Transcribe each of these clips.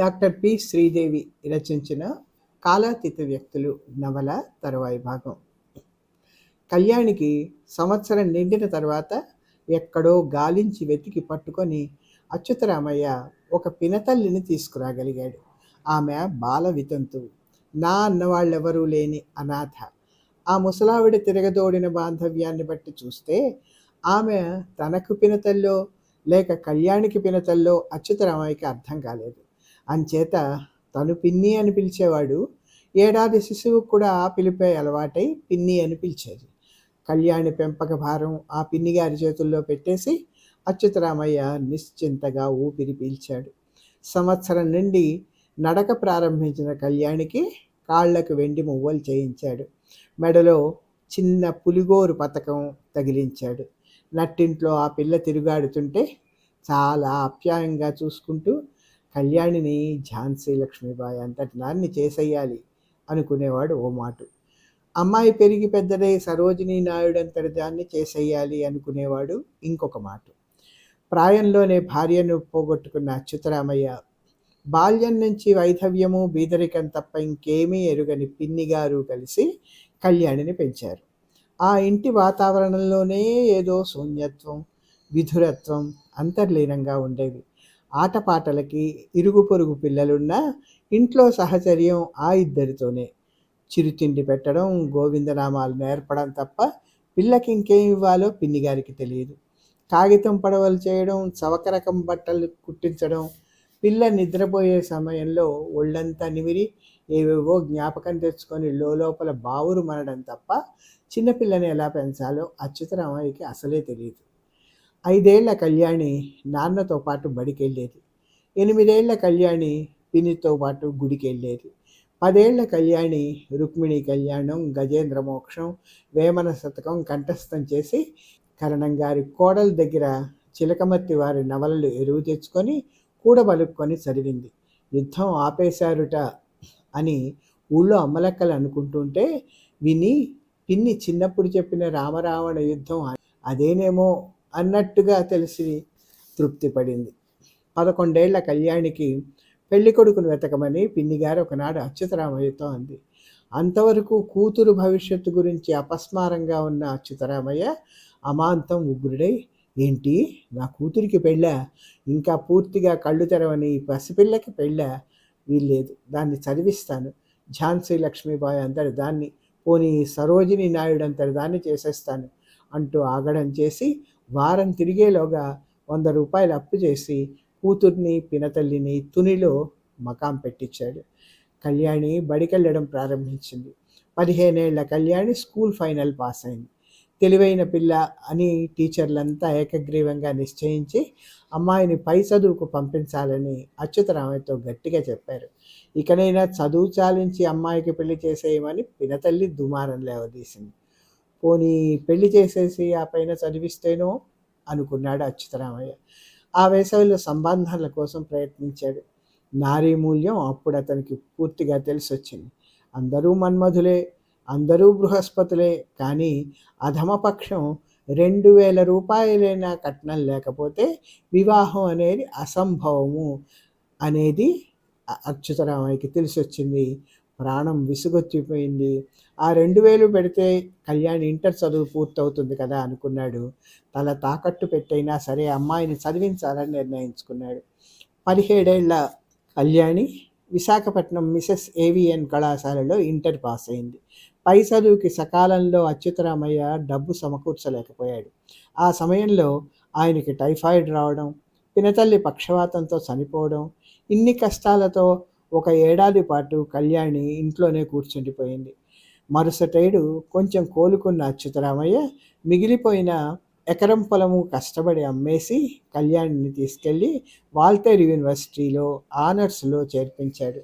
Doctor P Sridevi రచించిన కాలాతీత వ్యక్తులు నవల తరువాయి భాగం. కళ్యాణికి సంవత్సరం నిండిన తర్వాత ఎక్కడో గాలించి వెతికి పట్టుకొని అచ్యుతరామయ్య ఒక పినతల్లిని తీసుకురాగలిగాడు. ఆమె బాల వితంతువు నా అన్నవాళ్ళెవరూ లేని అనాథ. ఆ ముసలావిడ తిరగదోడిన బాంధవ్యాన్ని బట్టి చూస్తే ఆమె తనకు పినతల్లో లేక కళ్యాణికి పినతల్లో అచ్యుతరామయ్యకి అర్థం కాలేదు. అంచేత తను పిన్ని అని పిలిచేవాడు. ఏడాది శిశువుకు కూడా పిలిపే అలవాటై పిన్ని అని పిలిచేది. కళ్యాణి పెంపక భారం ఆ పిన్ని గారి చేతుల్లో పెట్టేసి అచ్యుతరామయ్య నిశ్చింతగా ఊపిరి పీల్చాడు. సంవత్సరం నుండి నడక ప్రారంభించిన కళ్యాణికి కాళ్ళకు వెండి మువ్వలు చేయించాడు. మెడలో చిన్న పులిగోరు పథకం తగిలించాడు. నట్టింట్లో ఆ పిల్ల తిరుగాడుతుంటే చాలా ఆప్యాయంగా చూసుకుంటూ కళ్యాణిని ఝాన్సీ లక్ష్మీబాయి అంతటి నాన్ని చేసేయాలి అనుకునేవాడు ఓ మాటు. అమ్మాయి పెరిగి పెద్దదై సరోజినీ నాయుడు అంతటి దాన్ని చేసేయాలి అనుకునేవాడు ఇంకొక మాట. ప్రాయంలోనే భార్యను పోగొట్టుకున్న అచ్యుతరామయ్య బాల్యం నుంచి వైధవ్యము బీదరికం తప్ప ఇంకేమీ ఎరుగని పిన్ని గారు కలిసి కళ్యాణిని పెంచారు. ఆ ఇంటి వాతావరణంలోనే ఏదో శూన్యత్వం విధురత్వం అంతర్లీనంగా ఉండేవి ఆటపాటలకి ఇరుగు పొరుగు పిల్లలున్నా ఇంట్లో సహచర్యం ఆ ఇద్దరితోనే. చిరుతిండి పెట్టడం గోవిందనామాలు నేర్పడం తప్ప పిల్లకి ఇంకేం ఇవ్వాలో పిన్నిగారికి తెలియదు. కాగితం పడవలు చేయడం చవక రకం బట్టలు కుట్టించడం పిల్ల నిద్రపోయే సమయంలో ఒళ్ళంతా నిమిరి ఏవేవో జ్ఞాపకం తెచ్చుకొని లోపల బావురు మనడం తప్ప చిన్నపిల్లని ఎలా పెంచాలో అచ్యుతరామయ్యకి అసలే తెలియదు ఐదేళ్ళ కళ్యాణి నాన్నతో పాటు బడికెళ్ళేది. ఎనిమిదేళ్ళ కళ్యాణి పినితో పాటు గుడికెళ్ళేది. పదేళ్ళ కళ్యాణి రుక్మిణి కళ్యాణం గజేంద్ర మోక్షం వేమన శతకం కంఠస్థం చేసి కరణం గారి కోడల దగ్గర చిలకమత్తి వారి నవలలు ఎరువు తెచ్చుకొని కూడబలుక్కొని చదివింది. యుద్ధం ఆపేశారుట అని ఊళ్ళో అమ్మలక్కలు అనుకుంటుంటే విని పిన్ని చిన్నప్పుడు చెప్పిన రామరావణ యుద్ధం అదేనేమో అన్నట్టుగా తెలిసి తృప్తి పడింది పదకొండేళ్ళ కళ్యాణికి పెళ్ళి కొడుకును వెతకమని పిన్నిగారు ఒకనాడు అచ్యుతరామయ్యతో అంది. అంతవరకు కూతురు భవిష్యత్తు గురించి అపస్మారంగా ఉన్న అచ్యుతరామయ్య అమాంతం ఉగ్రుడై ఏంటి? నా కూతురికి పెళ్ళా? ఇంకా పూర్తిగా కళ్ళు తెరవని పసిపిల్లకి పెళ్ళా? వీల్లేదు దాన్ని చదివిస్తాను. ఝాన్సీ లక్ష్మీబాయి అంతటి దాన్ని పోనీ సరోజిని నాయుడు అంతటి దాన్ని చేసేస్తాను అంటూ ఆగడం చేసి వారం తిరిగేలోగా వంద రూపాయలు అప్పు చేసి కూతుర్ని పినతల్లిని తునిలో మకాం పెట్టించాడు. కళ్యాణి బడికెళ్ళడం ప్రారంభించింది. పదిహేనేళ్ళ కళ్యాణి స్కూల్ ఫైనల్ పాస్ అయింది. తెలివైన పిల్ల అని టీచర్లంతా ఏకగ్రీవంగా నిశ్చయించి అమ్మాయిని పై చదువుకు పంపించాలని అచ్యుతరామయ్యతో గట్టిగా చెప్పారు. ఇకనైనా చదువు చాలించి అమ్మాయికి పెళ్ళి చేసేయమని పినతల్లి దుమారం లేవదీసింది. పోనీ పెళ్ళి చేసేసి ఆ పైన చదివిస్తేనో అనుకున్నాడు అచ్యుతరామయ్య. ఆ వేసవిలో సంబంధాల కోసం ప్రయత్నించాడు. నారీ మూల్యం అప్పుడు అతనికి పూర్తిగా తెలిసొచ్చింది. అందరూ మన్మధులే అందరూ బృహస్పతులే కానీ అధమపక్షం రెండు వేల రూపాయలైనా కట్నం లేకపోతే వివాహం అనేది అసంభవము అనేది అచ్యుతరామయ్యకి తెలిసొచ్చింది. ప్రాణం విసుగొచ్చిపోయింది. ఆ రెండు వేలు పెడితే కళ్యాణ్ ఇంటర్ చదువు పూర్తవుతుంది కదా అనుకున్నాడు. తల తాకట్టు పెట్టైనా సరే అమ్మాయిని చదివించాలని నిర్ణయించుకున్నాడు. పదిహేడేళ్ళ కళ్యాణి విశాఖపట్నం మిసెస్ ఏవిఎన్ కళాశాలలో ఇంటర్ పాస్ అయింది పై చదువుకి సకాలంలో అచ్యుతరామయ్య డబ్బు సమకూర్చలేకపోయాడు. ఆ సమయంలో ఆయనకి టైఫాయిడ్ రావడం పినతల్లి పక్షవాతంతో చనిపోవడం ఇన్ని కష్టాలతో ఒక ఏడాది పాటు కళ్యాణి ఇంట్లోనే కూర్చుండిపోయింది. మరుసటేడు కొంచెం కోలుకున్న అచ్యుతరామయ్య మిగిలిపోయిన ఎకరం పొలము కష్టపడి అమ్మేసి కళ్యాణిని తీసుకెళ్ళి వాల్తేర్ యూనివర్సిటీలో ఆనర్స్లో చేర్పించాడు.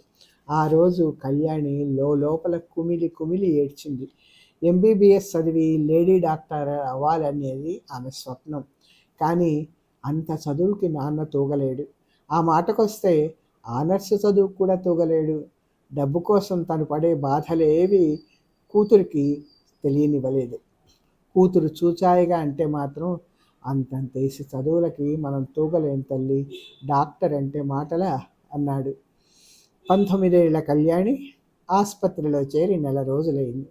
ఆ రోజు కళ్యాణి లోపల కుమిలి కుమిలి ఏడ్చింది. ఎంబీబీఎస్ చదివి లేడీ డాక్టర్ అవ్వాలనేది ఆమె స్వప్నం. కానీ అంత చదువుకి నాన్న తూగలేడు. ఆ మాటకొస్తే ఆనర్స్ చదువు కూడా తూగలేడు. డబ్బు కోసం తను పడే బాధలేవి కూతురికి తెలియనివ్వలేదు. కూతురు చూచాయిగా అంటే మాత్రం అంతంతేసి చదువులకి మనం తూగలేం తల్లి డాక్టర్ అంటే మాటలా అన్నాడు. పంతొమ్మిదేళ్ళ కళ్యాణి ఆసుపత్రిలో చేరి నెల రోజులైంది.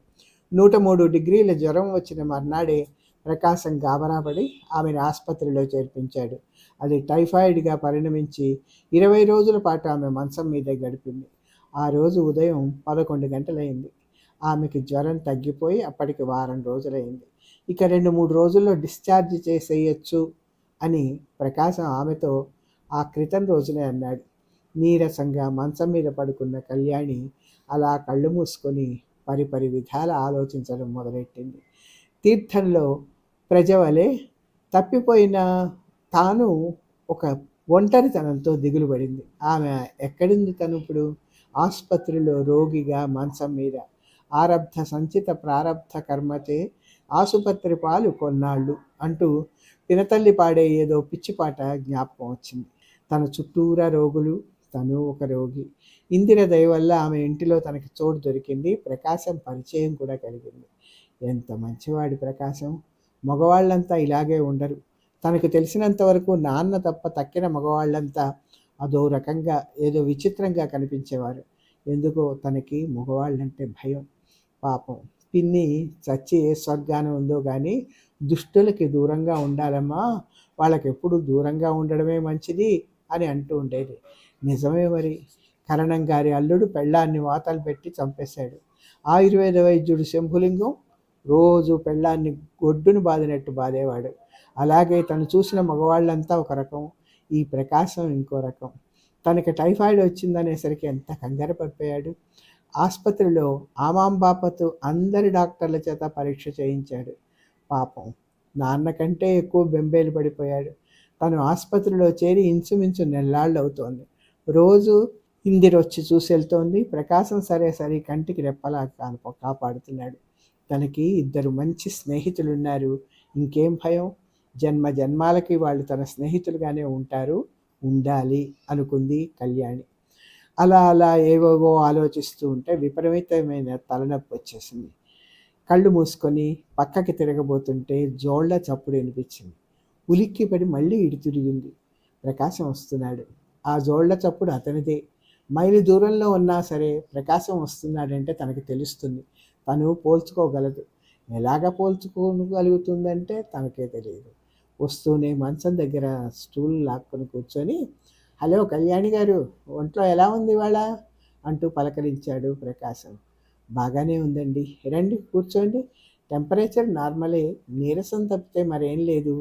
నూట మూడు డిగ్రీల జ్వరం వచ్చిన మర్నాడే ప్రకాశం గాబరాపడి ఆమెను ఆసుపత్రిలో చేర్పించాడు. అది టైఫాయిడ్గా పరిణమించి ఇరవై రోజుల పాటు ఆమె మంచం మీద గడిపింది. ఆ రోజు ఉదయం పదకొండు గంటలైంది. ఆమెకి జ్వరం తగ్గిపోయి అప్పటికి వారం రోజులైంది. ఇక రెండు మూడు రోజుల్లో డిశ్చార్జ్ చేసేయచ్చు అని ప్రకాశం ఆమెతో ఆ క్రితం రోజునే అన్నాడు. నీరసంగా మంచం మీద పడుకున్న కళ్యాణి అలా కళ్ళు మూసుకొని పరిపరి విధాల ఆలోచించడం మొదలెట్టింది. తీర్థంలో ప్రజవలే తప్పిపోయిన తాను ఒక ఒంటరితనంతో దిగులు పడింది ఆమె ఎక్కడింది తను ఇప్పుడు? ఆసుపత్రిలో రోగిగా మంచం మీద ఆరబ్ధ సంచిత ప్రారబ్ధ కర్మచే ఆసుపత్రి పాలు కొన్నాళ్ళు అంటూ తినతల్లి పాడే ఏదో పిచ్చిపాట జ్ఞాపకం వచ్చింది. తన చుట్టూరా రోగులు తను ఒక రోగి. ఇందిర దయ వల్ల ఆమె ఇంటిలో తనకి చోటు దొరికింది. ప్రకాశం పరిచయం కూడా కలిగింది. ఎంత మంచివాడి ప్రకాశం! మగవాళ్ళంతా ఇలాగే ఉండరు. తనకు తెలిసినంత వరకు నాన్న తప్ప తక్కిన మగవాళ్ళంతా అదో రకంగా ఏదో విచిత్రంగా కనిపించేవారు. ఎందుకో తనకి మగవాళ్ళంటే భయం. పాపం. పిన్ని చచ్చి ఏ స్వర్గానం ఉందో కానీ దుష్టులకి దూరంగా ఉండాలమ్మా వాళ్ళకి ఎప్పుడు దూరంగా ఉండడమే మంచిది అని అంటూ ఉండేది. నిజమే మరి. కరణం గారి అల్లుడు పెళ్ళాన్ని వాతలు పెట్టి చంపేశాడు. ఆయుర్వేద వైద్యుడు శంభులింగం రోజు పెళ్ళాన్ని గొడ్డును బాదినట్టు బాధేవాడు అలాగే తను చూసిన మగవాళ్ళంతా ఒక రకం ఈ ప్రకాశం ఇంకో రకం. తనకి టైఫాయిడ్ వచ్చిందనేసరికి ఎంత కంగారు పడిపోయాడు ఆసుపత్రిలో ఆమాంబాపతు అందరి డాక్టర్ల చేత పరీక్ష చేయించాడు. పాపం నాన్న కంటే ఎక్కువ బెంబేలు పడిపోయాడు. తను ఆసుపత్రిలో చేరి ఇంచుమించు నెల్లాళ్ళు అవుతోంది రోజు ఇందిరొచ్చి చూసి వెళ్తోంది ప్రకాశం సరే సరే కంటికి రెప్పలా కాపాడుతున్నాడు. తనకి ఇద్దరు మంచి స్నేహితులున్నారు. ఇంకేం భయం? జన్మ జన్మాలకి వాళ్ళు తన స్నేహితులుగానే ఉంటారు. ఉండాలి అనుకుంది కళ్యాణి. అలా అలా ఏవేవో ఆలోచిస్తూ ఉంటే విపరీతమైన తలనొప్పి వచ్చేసింది. కళ్ళు మూసుకొని పక్కకి తిరగబోతుంటే జోళ్ళ చప్పుడు వినిపించింది. ఉలిక్కిపడి మళ్ళీ ఇటు తిరిగింది. ప్రకాశం వస్తున్నాడు. ఆ జోళ్ళ చప్పుడు అతనిదే. మైలు దూరంలో ఉన్నా సరే ప్రకాశం వస్తున్నాడంటే తనకి తెలుస్తుంది. తను పోల్చుకోగలదు. ఎలాగ పోల్చుకోగలుగుతుందంటే తనకే తెలియదు వస్తూనే మంచం దగ్గర స్టూల్ లాక్కొని కూర్చొని హలో కళ్యాణి గారు ఒంట్లో ఎలా ఉంది ఇవాళ? అంటూ పలకరించాడు ప్రకాశం. బాగానే ఉందండి. రండి కూర్చోండి. టెంపరేచర్ నార్మలే. నీరసం తప్పితే మరేం లేదు.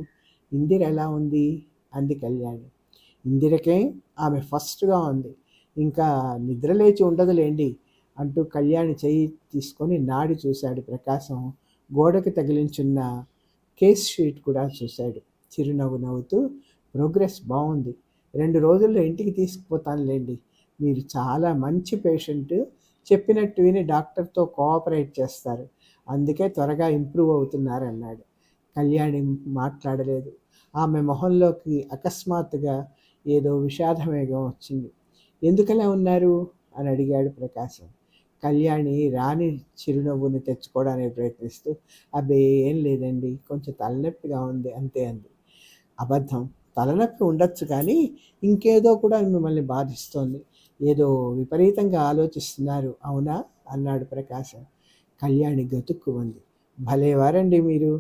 ఇందిర ఎలా ఉంది? అంది కళ్యాణి. ఇందిరకే ఆమె ఫస్ట్గా ఉంది. ఇంకా నిద్ర లేచి ఉండదులేండి. అంటూ కళ్యాణి చెయ్యి తీసుకొని నాడి చూశాడు ప్రకాశం. గోడకి తగిలించున్న కేస్ షీట్ కూడా చూశాడు. చిరునవ్వు నవ్వుతూ ప్రోగ్రెస్ బాగుంది రెండు రోజుల్లో ఇంటికి తీసుకుపోతానులేండి. మీరు చాలా మంచి పేషెంట్. చెప్పినట్టు విని డాక్టర్తో కోఆపరేట్ చేస్తారు. అందుకే త్వరగా ఇంప్రూవ్ అవుతున్నారన్నాడు. కళ్యాణి మాట్లాడలేదు. ఆమె మొహంలోకి అకస్మాత్తుగా ఏదో విషాదమేగం వచ్చింది. ఎందుకలా ఉన్నారు? అని అడిగాడు ప్రకాశం. కళ్యాణి రాణి చిరునవ్వుని తెచ్చుకోవడానికి ప్రయత్నిస్తూ అబ్బే ఏం లేదండి కొంచెం తలనొప్పిగా ఉంది అంతే అంది. అబద్ధం. తలనొప్పి ఉండొచ్చు కానీ ఇంకేదో కూడా మిమ్మల్ని బాధిస్తోంది. ఏదో విపరీతంగా ఆలోచిస్తున్నారు అవునా? అన్నాడు ప్రకాశం. కళ్యాణి గతుక్కు ఉంది భలేవారండి మీరు.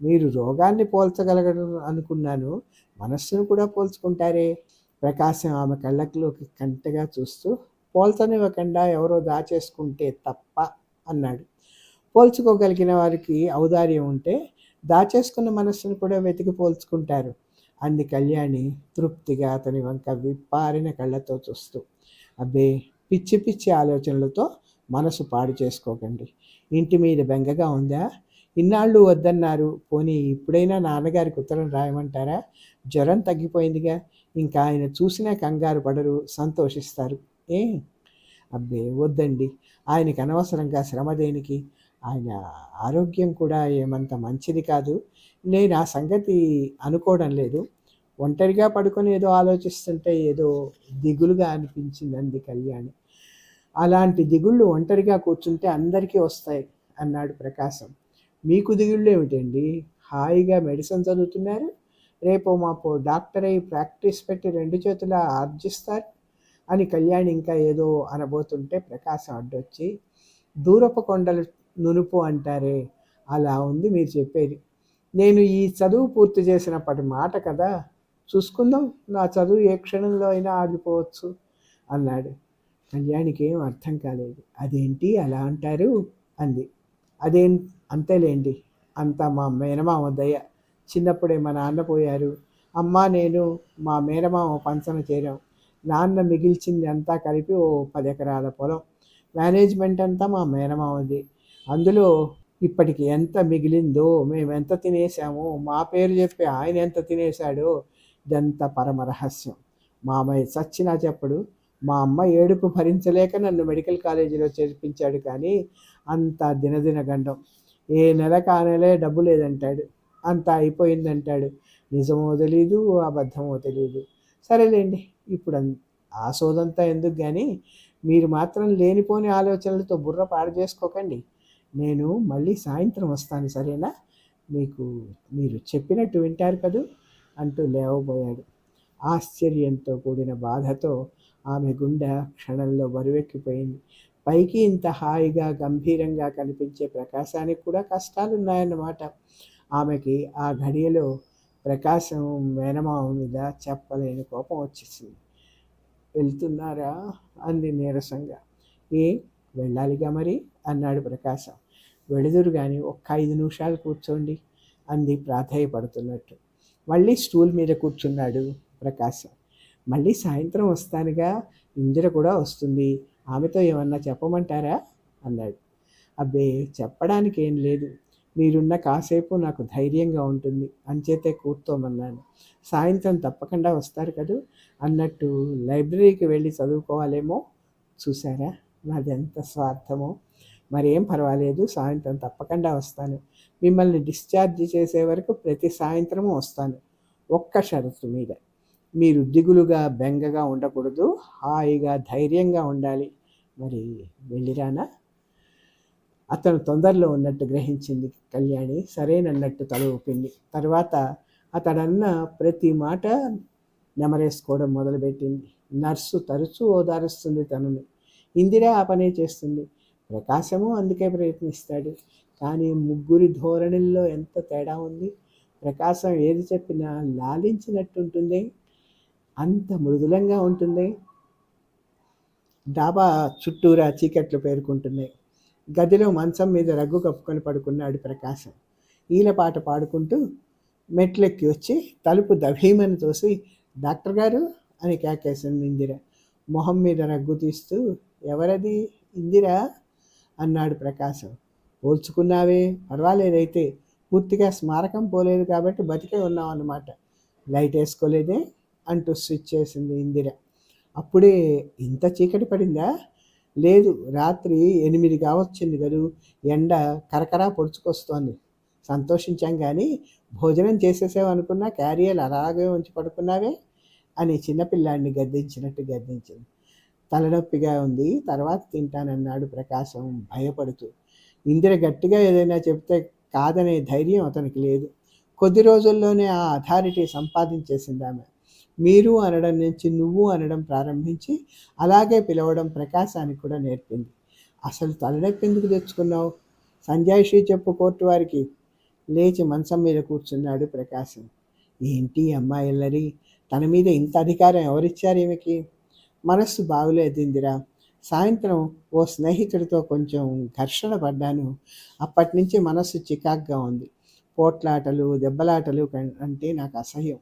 మీరు రోగాన్ని పోల్చగలగడం అనుకున్నాను. మనస్సును కూడా పోల్చుకుంటారే. ప్రకాశం ఆమె కళ్ళకులోకి కంటగా చూస్తూ పోల్చనివ్వకుండా ఎవరో దాచేసుకుంటే తప్ప అన్నాడు. పోల్చుకోగలిగిన వారికి ఔదార్యం ఉంటే దాచేసుకున్న మనస్సును కూడా వెతికి పోల్చుకుంటారు. అంది కళ్యాణి తృప్తిగా అతని వంక విప్పారిన కళ్ళతో చూస్తూ. అబ్బే పిచ్చి పిచ్చి ఆలోచనలతో మనసు పాడు చేసుకోకండి. ఇంటి మీద బెంగగా ఉందా? ఇన్నాళ్ళు వద్దన్నారు. పోనీ ఇప్పుడైనా నాన్నగారికి ఉత్తరం రాయమంటారా? జ్వరం తగ్గిపోయిందిగా. ఇంకా ఆయన చూసినా కంగారు పడరు సంతోషిస్తారు. ఏ? అబ్బే వద్దండి. ఆయనకి అనవసరంగా శ్రమ దేనికి? ఆయన ఆరోగ్యం కూడా ఏమంత మంచిది కాదు. నేను ఆ సంగతి అనుకోవడం లేదు. ఒంటరిగా పడుకొని ఏదో ఆలోచిస్తుంటే ఏదో దిగులుగా అనిపించింది అంది కళ్యాణి. అలాంటి దిగుళ్ళు ఒంటరిగా కూర్చుంటే అందరికీ వస్తాయి అన్నాడు ప్రకాశం. మీకు దిగుళ్ళు ఏమిటండి? హాయిగా మెడిసిన్ చదువుతున్నారు. రేపు మాపు డాక్టర్ అయి ప్రాక్టీస్ పెట్టి రెండు చేతుల ఆర్జిస్తారు. అని కళ్యాణి ఇంకా ఏదో అనబోతుంటే ప్రకాశం అడ్డొచ్చి దూరపు కొండలు నునుపు అంటారే అలా ఉంది మీరు చెప్పేది. నేను ఈ చదువు పూర్తి చేసినప్పటి మాట కదా చూసుకుందాం నా చదువు ఏ క్షణంలో అయినా ఆగిపోవచ్చు అన్నాడు. కళ్యాణికి ఏం అర్థం కాలేదు. అదేంటి అలా అంటారు? అంది. అదేం అంతేలేండి. అంతా మా మేనమామ దయ. చిన్నప్పుడే మా నాన్న పోయారు. అమ్మ నేను మా మేనమామ పంచన చేరాం. నాన్న మిగిల్చింది అంతా కలిపి ఓ పది ఎకరాల పొలం. మేనేజ్మెంట్ అంతా మా మేనమామది. అందులో ఇప్పటికి ఎంత మిగిలిందో మేము ఎంత తినేసామో మా పేరు చెప్పి ఆయన ఎంత తినేశాడో ఇదంతా పరమ రహస్యం. మామయ్య చచ్చినా చెప్పడు. మా అమ్మ ఏడుపు భరించలేక నన్ను మెడికల్ కాలేజీలో చేర్పించాడు కానీ అంత దినదిన గండం. ఏ నెల కానలే డబ్బు లేదంటాడు. అంత అయిపోయిందంటాడు. నిజమో తెలీదు అబద్ధమో తెలీదు. సరేలేండి. ఇప్పుడు ఆ సోదంతా ఎందుకు కానీ మీరు మాత్రం లేనిపోని ఆలోచనలతో బుర్ర పాడు చేసుకోకండి. నేను మళ్ళీ సాయంత్రం వస్తాను సరేనా? మీకు మీరు చెప్పినట్టు వింటారు కదూ? అంటూ లేవబోయాడు. ఆశ్చర్యంతో కూడిన బాధతో ఆమె గుండె క్షణంలో బరువెక్కిపోయింది. పైకి ఇంత హాయిగా గంభీరంగా కనిపించే ప్రకాశానికి కూడా కష్టాలున్నాయన్నమాట. ఆమెకి ఆ ఘడియలో ప్రకాశం మేనమామ మీద చెప్పలేని కోపం వచ్చేసింది. వెళ్తున్నారా? అంది నీరసంగా. ఏ వెళ్ళాలిగా మరి? అన్నాడు ప్రకాశం. వెళుదురు కానీ ఒక్క ఐదు నిమిషాలు కూర్చోండి అంది ప్రాధాయపడుతున్నట్టు. మళ్ళీ స్టూల్ మీద కూర్చున్నాడు ప్రకాశం. మళ్ళీ సాయంత్రం వస్తానుగా ఇందిర కూడా వస్తుంది. ఆమెతో ఏమన్నా చెప్పమంటారా? అన్నాడు. అబ్బే చెప్పడానికి ఏం లేదు. మీరున్న కాసేపు నాకు ధైర్యంగా ఉంటుంది. అంచేతే కూర్చోమన్నాను. సాయంత్రం తప్పకుండా వస్తారు కదూ? అన్నట్టు లైబ్రరీకి వెళ్ళి చదువుకోవాలేమో? చూసారా నాది ఎంత స్వార్థమో? మరేం పర్వాలేదు సాయంత్రం తప్పకుండా వస్తాను. మిమ్మల్ని డిశ్చార్జ్ చేసే వరకు ప్రతి సాయంత్రము వస్తాను. ఒక్క షరతు మీద. మీరు దిగులుగా బెంగగా ఉండకూడదు. హాయిగా ధైర్యంగా ఉండాలి. మరి వెళ్ళిరానా? అతను తొందరలో ఉన్నట్టు గ్రహించింది కళ్యాణి. సరేనన్నట్టు తల ఊపింది. తర్వాత అతడన్న ప్రతి మాట నెమరేసుకోవడం మొదలుపెట్టింది. నర్సు తరచూ ఓదారుస్తుంది తనని. ఇందిరా ఆ పనే చేస్తుంది. ప్రకాశము అందుకే ప్రయత్నిస్తాడు. కానీ ముగ్గురి ధోరణిల్లో ఎంత తేడా ఉంది? ప్రకాశం ఏది చెప్పినా లాలించినట్టుంటుంది. అంత మృదులంగా ఉంటుంది. డాబా చుట్టూరా చీకట్లు పేర్కొంటున్నాయి. గదిలో మంచం మీద రగ్గు కప్పుకొని పడుకున్నాడు ప్రకాశం. ఈలపాట పాడుకుంటూ మెట్లెక్కి వచ్చి తలుపు దభీమని తోసి డాక్టర్ గారు అని కేకేసింది ఇందిర మొహం మీద రగ్గు తీస్తూ ఎవరది ఇందిరా అన్నాడు ప్రకాశం. పోల్చుకున్నావే పర్వాలేదైతే పూర్తిగా స్మారకం పోలేదు కాబట్టి బతికే ఉన్నాం అన్నమాట. లైట్ వేసుకోలేదే అంటూ స్విచ్ చేసింది ఇందిర. అప్పుడే ఇంత చీకటి పడిందా? లేదు రాత్రి ఎనిమిది కావచ్చింది కదూ. ఎండ కరకరా పొడుచుకొస్తోంది. సంతోషించాం కానీ భోజనం చేసేసామనుకున్నా క్యారియర్ అలాగే ఉంచి పడుకున్నావే అని చిన్నపిల్లాడిని గద్దించినట్టు గద్దించింది. తలనొప్పిగా ఉంది తర్వాత తింటానన్నాడు ప్రకాశం భయపడుతూ. ఇందిర గట్టిగా ఏదైనా చెప్తే కాదనే ధైర్యం అతనికి లేదు. కొద్ది రోజుల్లోనే ఆ అథారిటీ సంపాదించేసింది ఆమె. మీరు అనడం నుంచి నువ్వు అనడం ప్రారంభించి అలాగే పిలవడం ప్రకాశానికి కూడా నేర్పింది. అసలు తలనొప్పి ఎందుకు తెచ్చుకున్నావు? సంజాయిషి చెప్పు కోర్టు వారికి. లేచి మంచం మీద కూర్చున్నాడు ప్రకాశం. ఏంటి అమ్మాయిల్లరి తన మీద ఇంత అధికారం ఎవరిచ్చారు ఈమెకి? మనస్సు బాగులేదిందిరా సాయంత్రం ఓ స్నేహితుడితో కొంచెం ఘర్షణ పడ్డాను. అప్పటి నుంచి మనస్సు చికాగ్గా ఉంది. పోట్లాటలు దెబ్బలాటలు అంటే నాకు అసహ్యం.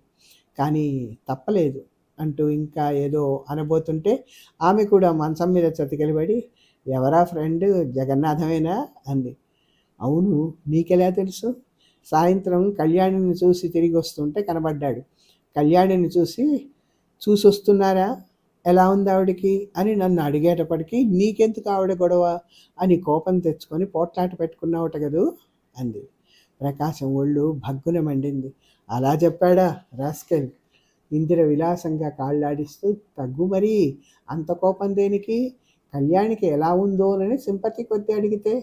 కానీ తప్పలేదు అంటూ ఇంకా ఏదో అనబోతుంటే ఆమె కూడా మంచం మీద చతికిలబడి ఎవరా ఫ్రెండ్ జగన్నాథమేనా? అంది. అవును నీకెలా తెలుసు? సాయంత్రం కళ్యాణిని చూసి తిరిగి వస్తుంటే కనబడ్డాడు. కళ్యాణిని చూసి చూసి వస్తున్నారా ఎలా ఉంది ఆవిడకి? అని నన్ను అడిగేటప్పటికీ నీకెందుకు ఆవిడ గొడవ? అని కోపం తెచ్చుకొని పోట్లాట పెట్టుకున్నావుట కదూ? అంది. ప్రకాశం ఒళ్ళు భగ్గున మండింది. అలా చెప్పాడా రాస్కెల్. ఇందిర విలాసంగా కాళ్ళాడిస్తూ తగ్గు మరి అంత కోపం దేనికి? కళ్యాణికి ఎలా ఉందోనని సింపతి కొద్ది అడిగితే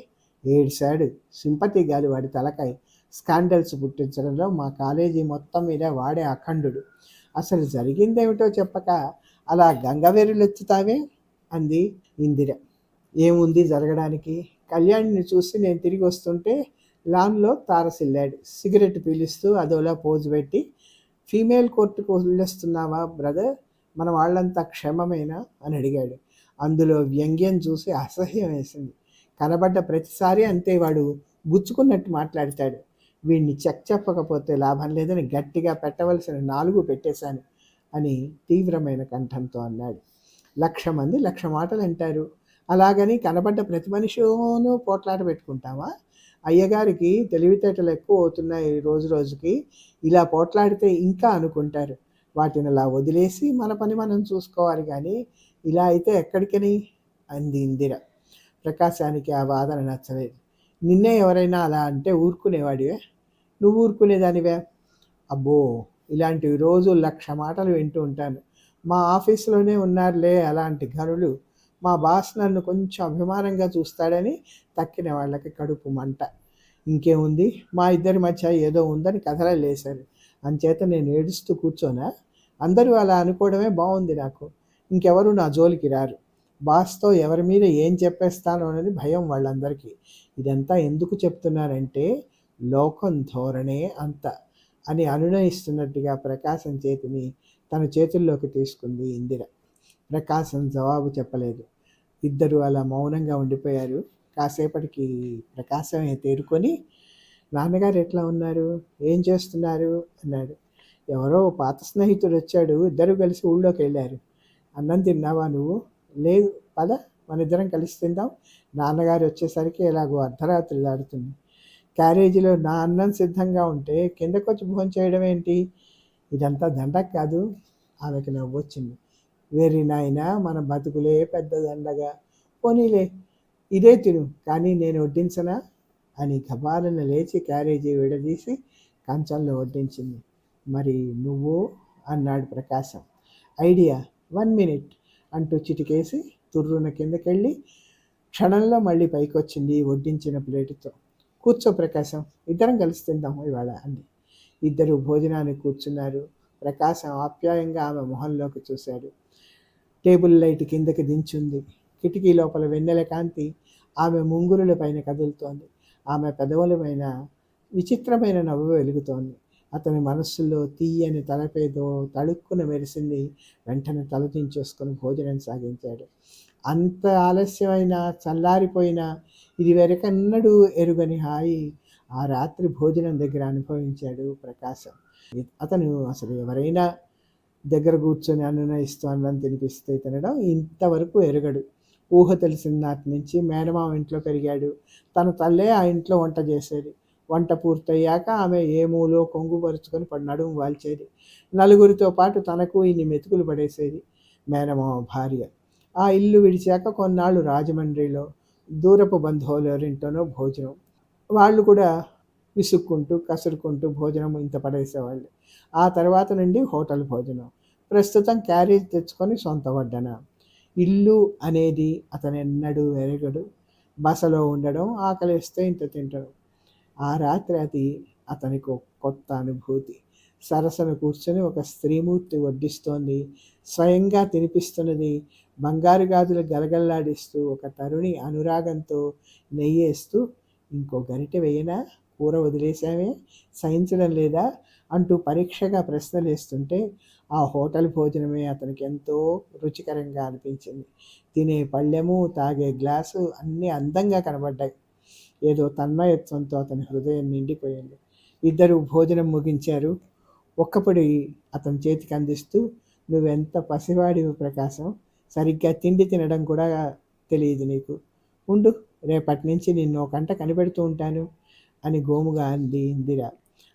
ఏడ్చాడు సింపతి గాలి వాడి తలకాయ స్కాండల్స్ పుట్టించడంలో మా కాలేజీ మొత్తం మీద వాడే అఖండుడు. అసలు జరిగిందేమిటో చెప్పక అలా గంగవేరులెత్తుతావే? అంది ఇందిర. ఏముంది జరగడానికి? కళ్యాణిని చూసి నేను తిరిగి వస్తుంటే లాన్లో తారసిల్లాడు. సిగరెట్ పీలుస్తూ అదోలా పోజు పెట్టి ఫీమేల్ కోర్టుకు వదిలేస్తున్నావా బ్రదర్? మన వాళ్ళంతా క్షమమేనా? అని అడిగాడు. అందులో వ్యంగ్యం చూసి అసహ్యం వేసింది. కనబడ్డ ప్రతిసారి అంతే వాడు గుచ్చుకున్నట్టు మాట్లాడతాడు. వీడిని చెక్ చెప్పకపోతే లాభం లేదని గట్టిగా పెట్టవలసిన నాలుగు పెట్టేశాను అని తీవ్రమైన కంఠంతో అన్నాడు. లక్ష మంది లక్ష మాటలు అంటారు అలాగని కనబడ్డ ప్రతి మనిషినూ పోట్లాట పెట్టుకుంటావా? అయ్యగారికి తెలివితేటలు ఎక్కువ అవుతున్నాయి రోజు రోజుకి. ఇలా పోట్లాడితే ఇంకా అనుకుంటారు. వాటిని అలా వదిలేసి మన పని మనం చూసుకోవాలి కానీ ఇలా అయితే ఎక్కడికని? అంది ఇందిర. ప్రకాశానికి ఆ వాదన నచ్చలేదు. నిన్నే ఎవరైనా అలా అంటే ఊరుకునేవాడివే? నువ్వు ఊరుకునేదానివే? అబ్బో! ఇలాంటివి రోజు లక్ష మాటలు వింటూ ఉంటాను. మా ఆఫీసులోనే ఉన్నారులే అలాంటి గనులు మా బాస్ నన్ను కొంచెం అభిమానంగా చూస్తాడని తక్కిన వాళ్ళకి కడుపు మంట. ఇంకేముంది? మా ఇద్దరి మధ్య ఏదో ఉందని కథలా లేశారు అంచేత నేను ఏడుస్తూ కూర్చోనా? అందరూ అలా అనుకోవడమే బాగుంది నాకు. ఇంకెవరు నా జోలికి రారు. బాస్తో ఎవరి మీద ఏం చెప్పేస్తానో అనేది భయం వాళ్ళందరికీ. ఇదంతా ఎందుకు చెప్తున్నారంటే లోకం ధోరణే అంత అని అనునయిస్తున్నట్టుగా ప్రకాశం చేతిని తన చేతుల్లోకి తీసుకుంది ఇందిర. ప్రకాశం జవాబు చెప్పలేదు. ఇద్దరు అలా మౌనంగా ఉండిపోయారు. కాసేపటికి ప్రకాశమే తేరుకొని నాన్నగారు ఎట్లా ఉన్నారు? ఏం చేస్తున్నారు? అన్నాడు. ఎవరో పాత స్నేహితుడు వచ్చాడు. ఇద్దరు కలిసి ఊళ్ళోకి వెళ్ళారు. అన్నం తిన్నావా నువ్వు? లేదు. పద. మన ఇద్దరం కలిసి తిందాం. నాన్నగారు వచ్చేసరికి ఎలాగో అర్ధరాత్రి దాడుతుంది క్యారేజీలో నా అన్నం సిద్ధంగా ఉంటే కిందకొచ్చి భోజనం చేయడం ఏంటి? ఇదంతా దండక్ కాదు. ఆమెకి నవ్వొచ్చింది. వేరి నాయన మన బతుకులే పెద్దదండగా. పోనీలే ఇదే తిను కానీ నేను వడ్డించనా? అని గబాలన లేచి క్యారేజీ విడదీసి కంచంలో వడ్డించింది. మరి నువ్వు? అన్నాడు ప్రకాశం. ఐడియా వన్ మినిట్ అంటూ చిటికేసి తుర్రున కిందకెళ్ళి క్షణంలో మళ్ళీ పైకి వచ్చింది వడ్డించిన ప్లేటుతో. కూర్చో ప్రకాశం ఇద్దరం కలిసి తిందాం ఇవాళ అంది. ఇద్దరు భోజనానికి కూర్చున్నారు. ప్రకాశం ఆప్యాయంగా ఆమె మొహంలోకి చూశాడు. టేబుల్ లైట్ కిందకి దించుంది. కిటికీ లోపల వెన్నెల కాంతి ఆమె ముంగురుల పైన కదులుతోంది. ఆమె పెదవులమైన విచిత్రమైన నవ్వు వెలుగుతోంది. అతని మనస్సులో తీయని తలపేదో తడుక్కున మెరిసింది వెంటనే తలదించేసుకుని భోజనం సాగించాడు. అంత ఆలస్యమైన చల్లారిపోయిన ఇది వెరకన్నడూ ఎరుగని హాయి ఆ రాత్రి భోజనం దగ్గర అనుభవించాడు ప్రకాశం. అతను అసలు ఎవరైనా దగ్గర కూర్చొని అనునయిస్తూ అన్నం తినిపిస్తే తినడం ఇంతవరకు ఎరగడు. ఊహ తెలిసిన నాటి నుంచి మేనమామ ఇంట్లో పెరిగాడు. తన తల్లే ఆ ఇంట్లో వంట చేసేది. వంట పూర్తయ్యాక ఆమె ఏ మూలో కొంగు పరుచుకొని నడుము వాల్చేది. నలుగురితో పాటు తనకు ఇన్ని మెతుకులు పడేసేది మేనమామ భార్య. ఆ ఇల్లు విడిచాక కొన్నాళ్ళు రాజమండ్రిలో దూరపు బంధువులు ఎవరింటోనో భోజనం. వాళ్ళు కూడా విసుక్కుంటూ కసురుకుంటూ భోజనం ఇంత పడేసేవాళ్ళు. ఆ తర్వాత నుండి హోటల్ భోజనం. ప్రస్తుతం క్యారేజ్ తెచ్చుకొని సొంత వడ్డన. ఇల్లు అనేది అతను ఎన్నడూ ఎరగడు. బసలో ఉండడం ఆకలిస్తే ఇంత తింటడం. ఆ రాత్రి అది అతనికి ఒక కొత్త అనుభూతి. సరసన కూర్చొని ఒక స్త్రీమూర్తి వడ్డిస్తోంది. స్వయంగా తినిపిస్తున్నది బంగారు గాజులు గలగల్లాడిస్తూ ఒక తరుణి అనురాగంతో నెయ్యేస్తూ ఇంకో గరిటె వేయనా? కూర వదిలేసావే? సహించడం లేదా? అంటూ పరీక్షగా ప్రశ్నలు వేస్తుంటే ఆ హోటల్ భోజనమే అతనికి ఎంతో రుచికరంగా అనిపించింది. తినే పళ్ళెము తాగే గ్లాసు అన్నీ అందంగా కనబడ్డాయి. ఏదో తన్మయత్వంతో అతని హృదయం నిండిపోయింది. ఇద్దరు భోజనం ముగించారు. ఒక్కపొడి అతని చేతికి అందిస్తూ నువ్వెంత పసివాడివి ప్రకాశం? సరిగ్గా తిండి తినడం కూడా తెలియదు నీకు. ఉండు రేపటి నుంచి నిన్ను ఒక గంట కనిపెడుతూ ఉంటాను. అని గోముగా అంది ఇందిర.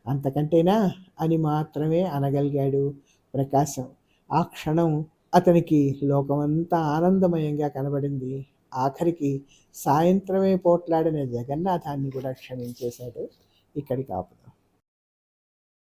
అంతకంటేనా? అని మాత్రమే అనగలిగాడు ప్రకాశం. ఆ క్షణం అతనికి లోకమంతా ఆనందమయంగా కనబడింది. ఆఖరికి సాయంత్రమే పోట్లాడిన జగన్నాథాన్ని కూడా క్షమించేశాడు. ఇక్కడికి ఆపు.